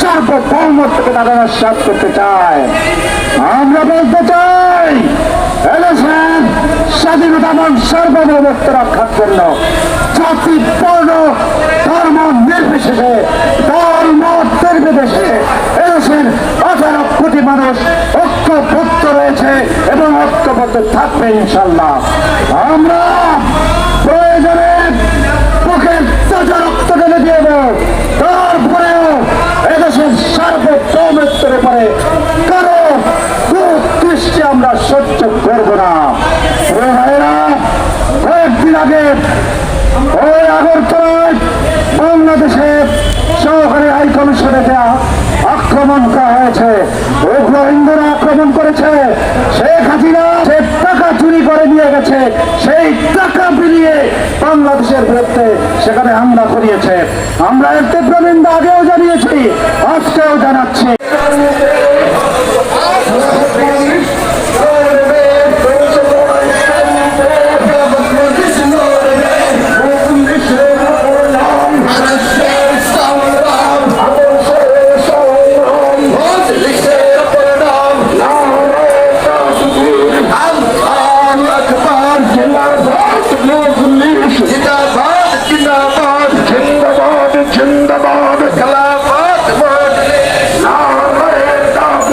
সার্বভৌমত্বকে তারা নস্বাত করতে চায়। আমরা বলতে চাই স্বাধীনতা এবং সার্বভৌমত্ব রক্ষার জন্য জাতি ধর্ম নির্বিশেষে ধর্ম নির্বিশেষে এদেশের আঠারো কোটি মানুষ। ঐক্যবদ্ধ রয়েছে এবং ঐক্যবদ্ধ থাকবে ইনশাল্লাহ আমরা আমরা সহ্য করব না। কয়েকদিন আগে ওই আগরতলায় বাংলাদেশের সহকারী হাই কমিশনে দেওয়া আক্রমণ করা হয়েছে। উগ্র হিন্দুরা আক্রমণ করেছে। শেখ হাসিনা সে টাকা চুরি করে নিয়ে গেছে, সেই টাকা বিলিয়ে বাংলাদেশের বিরুদ্ধে সেখানে হামলা করিয়েছে। আমরা এর তীব্র আগেও জানি সুন্দর